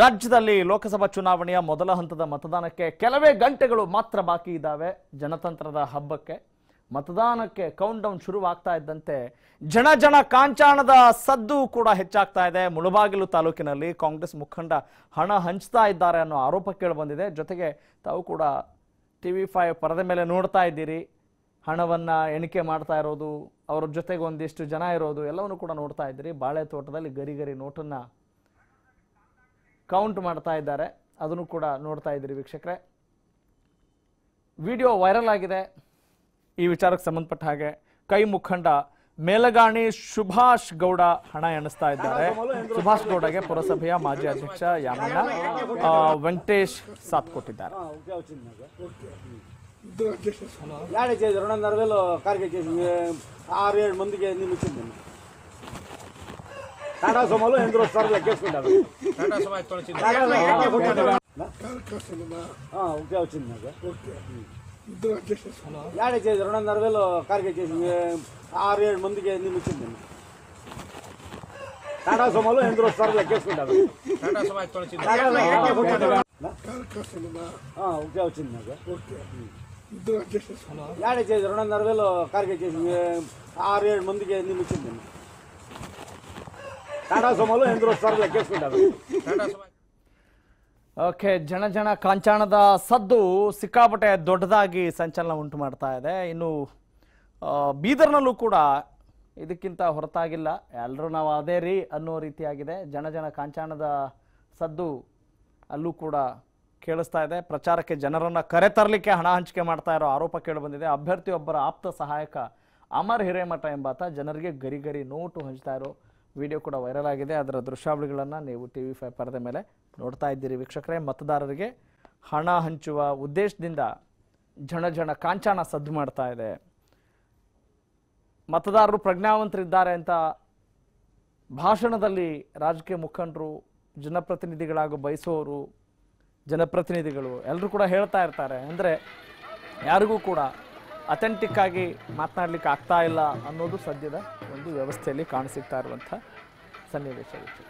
ರಾಜ್ಯದಲ್ಲಿ ಲೋಕಸಭಾ ಚುನಾವಣೆಯ ಮೊದಲ ಹಂತದ ಮತದಾನಕ್ಕೆ ಕೆಲವೇ ಗಂಟೆಗಳು ಮಾತ್ರ ಬಾಕಿ ಇದ್ದಾವೆ. ಜನತಂತ್ರದ ಹಬ್ಬಕ್ಕೆ ಮತದಾನಕ್ಕೆ ಕೌಂಟ್ ಡೌನ್ ಶುರುವಾಗ್ತಾ ಇದ್ದಂತೆ ಜನ ಜನ ಕಾಂಚಾಣದ ಸದ್ದು ಕೂಡ ಹೆಚ್ಚಾಗ್ತಾ ಇದೆ. ಮುಳುಬಾಗಿಲು ತಾಲೂಕಿನಲ್ಲಿ ಕಾಂಗ್ರೆಸ್ ಮುಖಂಡ ಹಣ ಹಂಚ್ತಾ ಇದ್ದಾರೆ ಅನ್ನೋ ಆರೋಪ ಕೇಳಿಬಂದಿದೆ. ಜೊತೆಗೆ ತಾವು ಕೂಡ ಟಿ ವಿ ಫೈವ್ ಪರದೆ ಮೇಲೆ ನೋಡ್ತಾ ಇದ್ದೀರಿ. ಹಣವನ್ನು ಎಣಿಕೆ ಮಾಡ್ತಾ ಇರೋದು, ಅವ್ರ ಜೊತೆಗೆ ಒಂದಿಷ್ಟು ಜನ ಇರೋದು ಎಲ್ಲವನ್ನು ಕೂಡ ನೋಡ್ತಾ ಇದ್ದೀರಿ. ಬಾಳೆ ತೋಟದಲ್ಲಿ ಗರಿ ಗರಿ ನೋಟನ್ನು ಕೌಂಟ್ ಮಾಡ್ತಾ ಇದ್ದಾರೆ. ಅದನ್ನು ಕೂಡ ನೋಡ್ತಾ ಇದ್ದೀರಿ ವೀಕ್ಷಕರೇ. ವಿಡಿಯೋ ವೈರಲ್ ಆಗಿದೆ. ಈ ವಿಚಾರಕ್ಕೆ ಸಂಬಂಧಪಟ್ಟ ಹಾಗೆ ಕೈ ಮುಖಂಡ ಮೇಲಗಾಣಿ ಸುಭಾಷ್ ಗೌಡ ಹಣ ಎಣಿಸ್ತಾ ಇದ್ದಾರೆ. ಸುಭಾಷ್ ಗೌಡಗೆ ಪುರಸಭೆಯ ಮಾಜಿ ಅಧ್ಯಕ್ಷ ಯಾಮಣ್ಣ ವೆಂಕಟೇಶ್ ಸಾಥ್ ಕೊಟ್ಟಿದ್ದಾರೆ. ಆರು, ಏಳು ಮಂದಿಗೆ ನಿಮಿಷ టాటా సోమాలు ఎందరో వస్తారు లెక్కేసుకుంటారు ఆ, ఓకే వచ్చింది నాకు యాడే చేసి రెండున్నర వేలు కారికే చేసి ఆరు ఏడు మందికి ఎన్ని వచ్చింది టాటా సోమాలు ఎందరో వస్తారు లెక్కేసుకుంటారు ఆ, ఓకే వచ్చింది నాకు యాడే చేసి రెండున్నర వేలు కారికే చేసి ఆరు ఏడు మందికి ఎన్ని వచ్చింది ಟಾಟಾ ಓಕೆ ಜನ ಜನ ಕಾಂಚಾಣದ ಸದ್ದು ಸಿಕ್ಕಾಪಟ್ಟೆ ದೊಡ್ಡದಾಗಿ ಸಂಚಲನ ಉಂಟು ಮಾಡ್ತಾ ಇದೆ. ಇನ್ನು ಬೀದರ್ನಲ್ಲೂ ಕೂಡ ಇದಕ್ಕಿಂತ ಹೊರತಾಗಿಲ್ಲ. ಎಲ್ಲರೂ ನಾವು ಅದೇ ರೀ ಅನ್ನೋ ರೀತಿಯಾಗಿದೆ. ಜನ ಜನ ಕಾಂಚಾಣದ ಸದ್ದು ಅಲ್ಲೂ ಕೂಡ ಕೇಳಿಸ್ತಾ ಇದೆ. ಪ್ರಚಾರಕ್ಕೆ ಜನರನ್ನು ಕರೆ ತರಲಿಕ್ಕೆ ಹಣ ಹಂಚಿಕೆ ಮಾಡ್ತಾ ಇರೋ ಆರೋಪ ಕೇಳಿಬಂದಿದೆ. ಅಭ್ಯರ್ಥಿಯೊಬ್ಬರ ಆಪ್ತ ಸಹಾಯಕ ಅಮರ್ ಹಿರೇಮಠ ಎಂಬಾತ ಜನರಿಗೆ ಗರಿಗರಿ ಗರಿ ನೋಟು ಹಂಚ್ತಾ ಇರೋ ವಿಡಿಯೋ ಕೂಡ ವೈರಲ್ ಆಗಿದೆ. ಅದರ ದೃಶ್ಯಾವಳಿಗಳನ್ನು ನೀವು ಟಿ ವಿ ಫೈವ್ ಪರದೆ ಮೇಲೆ ನೋಡ್ತಾ ಇದ್ದೀರಿ ವೀಕ್ಷಕರೇ. ಮತದಾರರಿಗೆ ಹಣ ಹಂಚುವ ಉದ್ದೇಶದಿಂದ ಜನ ಜನ ಕಾಂಚಾಣ ಸದ್ದು ಮಾಡ್ತಾ ಇದೆ. ಮತದಾರರು ಪ್ರಜ್ಞಾವಂತರಿದ್ದಾರೆ ಅಂತ ಭಾಷಣದಲ್ಲಿ ರಾಜಕೀಯ ಮುಖಂಡರು, ಜನಪ್ರತಿನಿಧಿಗಳಾಗ ಬಯಸೋರು ಜನಪ್ರತಿನಿಧಿಗಳು ಎಲ್ಲರೂ ಕೂಡ ಹೇಳ್ತಾ ಇರ್ತಾರೆ. ಅಂದರೆ ಯಾರಿಗೂ ಕೂಡ ಅಥೆಂಟಿಕ್ ಆಗಿ ಮಾತನಾಡಲಿಕ್ಕೆ ಆಗ್ತಾ ಇಲ್ಲ ಅನ್ನೋದು ಸದ್ಯದ ಒಂದು ವ್ಯವಸ್ಥೆಯಲ್ಲಿ ಕಾಣಸಿಗ್ತಾ ಇರುವಂಥ ಸನ್ನಿವೇಶವಿತ್ತು